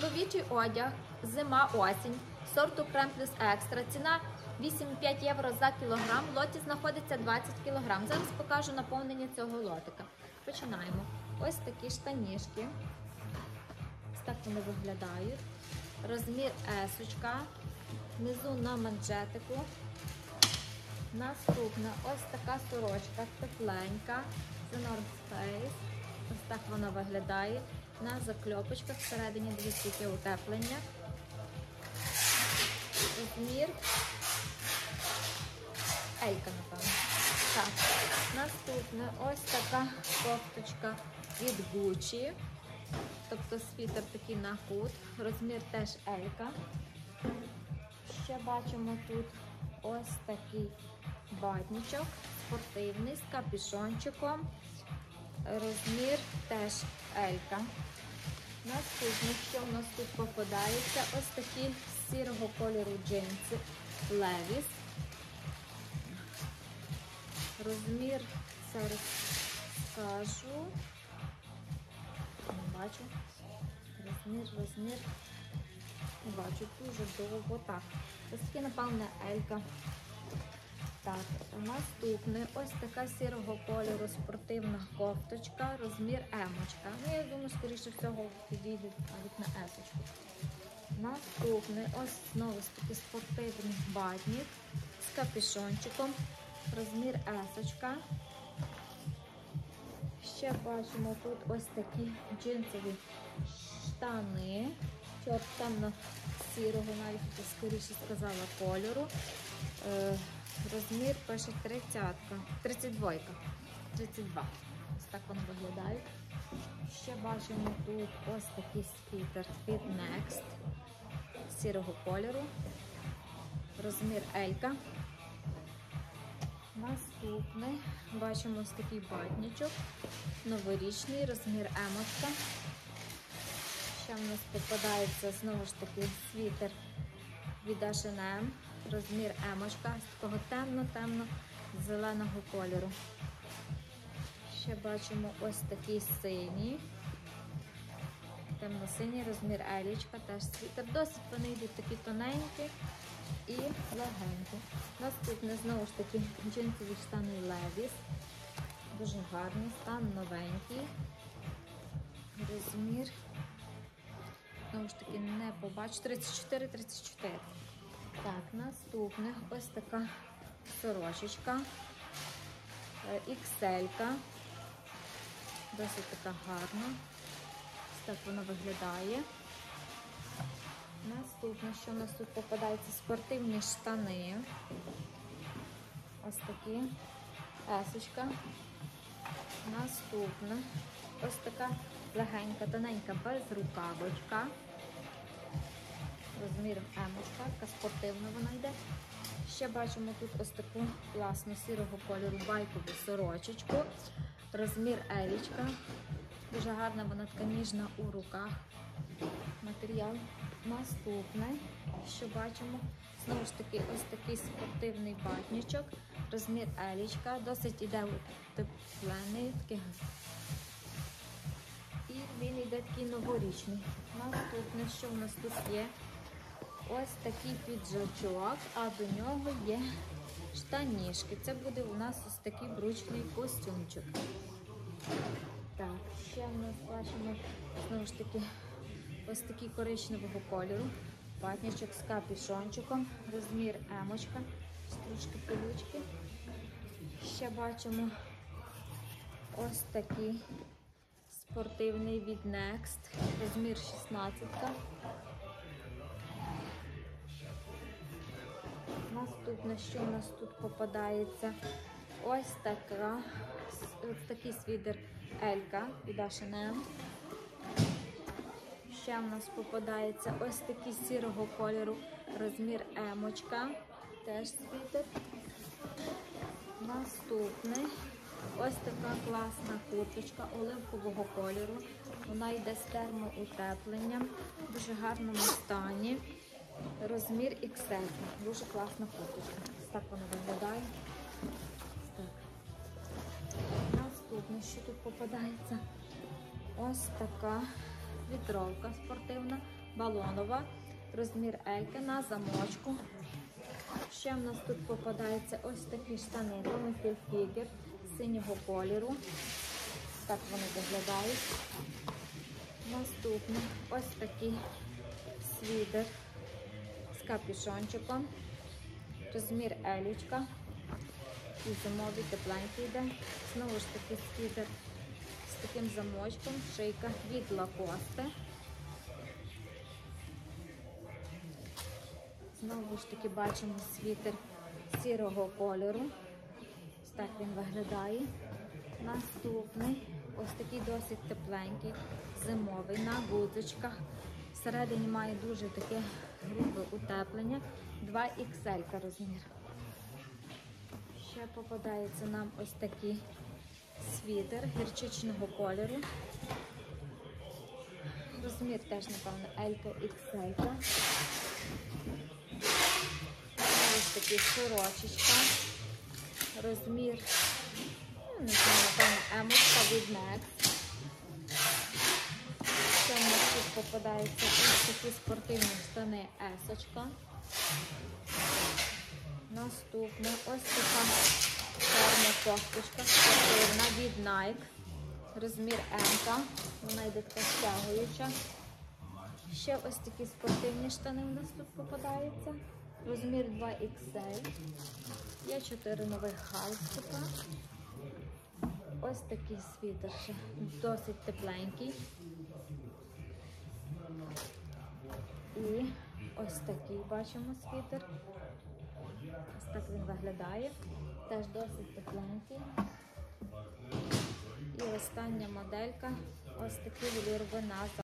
Чоловічий одяг, зима, осінь, сорту Крем плюс екстра. Ціна 8,5 євро за кілограм. В лоті знаходиться 20 кілограм. Зараз покажу наповнення цього лотика. Починаємо. Ось такі штанішки. Ось так вони виглядають. Розмір есочка. Внизу на манжетику. Наступна ось така сорочка, тепленька. Це North Face. Ось так вона виглядає. На закльопочках всередині дивіться, яке утеплення. Розмір. Ейка, напевно. Так. Наступне ось така кофточка від Gucci. Тобто світер такий на худ. Розмір теж Елька. Ще бачимо тут ось такий батничок, спортивний з капюшончиком. Розмір теж Елька. Наступне, що в нас тут попадається, ось такі сірого кольору джинси Levi's. Розмір зараз скажу. Не бачу. Розмір, розмір. Не бачу, дуже довго. Так. Ось такі, напевне, Елька. Так, наступне ось така сірого кольору спортивна кофточка, розмір емочка. Ну, я думаю, скоріше всього підійде навіть на есочку. Наступне ось знову ж таки спортивний батник з капюшончиком, розмір есочка. Ще бачимо тут ось такі джинсові штани, чорт темно-сірого, навіть скоріше сказала, кольору. Розмір пише 30, 32. 32. Ось так вони виглядають. Ще бачимо тут ось такий спітер від Next сірого кольору. Розмір Елька. Наступний бачимо ось такий батничок. Новорічний, розмір емочка. Ще в нас попадається знову ж таки світер від H&M розмір емочка з такого темно-темно-зеленого кольору. Ще бачимо ось такий синій, темно-синій розмір елічка, теж світер. Досить вони йдуть такі тоненькі і легенькі. Наступне, знову ж таки, джинсові штани Levi's. Дуже гарний, стан новенький. Розмір, знову ж таки, не побачу. 34-34. Так, наступне ось така сорочечка, XL. Досить така гарна. Ось так вона виглядає. Наступне, що у нас тут попадається, спортивні штани. Ось такі. Есочка. Наступне. Ось така легенька, тоненька безрукавочка розміром емочка, така спортивна вона йде. Ще бачимо тут ось таку класну сірого кольору байкову сорочечку. Розмір елічка. Дуже гарна вона така ніжна у руках. Матеріал наступне, що бачимо, знову ж таки, ось такий спортивний батнічок. Розмір елічка, досить іде теплений, такий. І він йде такий новорічний. Наступне, що в нас тут є? Ось такий піджачок, а до нього є штанішки. Це буде у нас ось такий бручний костюмчик. Так, ще в нас бачимо знову ж таки ось такий коричневого кольору. Патнічок з капюшончиком, розмір емочка, стружки пилючки. Ще бачимо ось такий спортивний від Next, розмір 16. Наступне, що у нас тут попадається? Ось така, такий свідер Елька від H&M. Ще в нас попадається ось такий сірого кольору розмір емочка. Теж світер. Наступний ось така класна курточка оливкового кольору. Вона йде з термоутепленням, в дуже гарному стані. Розмір XL. Дуже класна курточка. Так вона виглядає. Так. Наступне, що тут попадається? Ось така вітровка спортивна. балонова, розмір Елька на замочку. Ще в нас тут попадаються ось такі штани Tommy Hilfiger синього кольору. Так вони виглядають. Наступне ось такий свідер капюшончиком. Розмір елічка. І зимовий тепленький йде. Знову ж таки світер з таким замочком, шийка від лакости. Знову ж таки бачимо світер сірого кольору. Ось так він виглядає. Наступний, ось такий досить тепленький, зимовий на гудзичках. Всередині має дуже таке грубе утеплення. 2XL розмір. Ще попадається нам ось такий світер гірчичного кольору. Розмір теж, напевно, L XL. Ось такі сорочечка. Розмір, ну, напевно, емочка від Next. Ще в нас тут попадаються ось такі спортивні штани есочка. Наступна ось така чорна кофточка спортивна від Nike. Розмір М. Вона йде така стягуюча. Ще ось такі спортивні штани у нас тут попадаються. Розмір 2XL. Є 4 нових халстика. Ось такий світер досить тепленький. І ось такий бачимо світер. Ось так він виглядає. Теж досить тепленький. І остання моделька ось такий на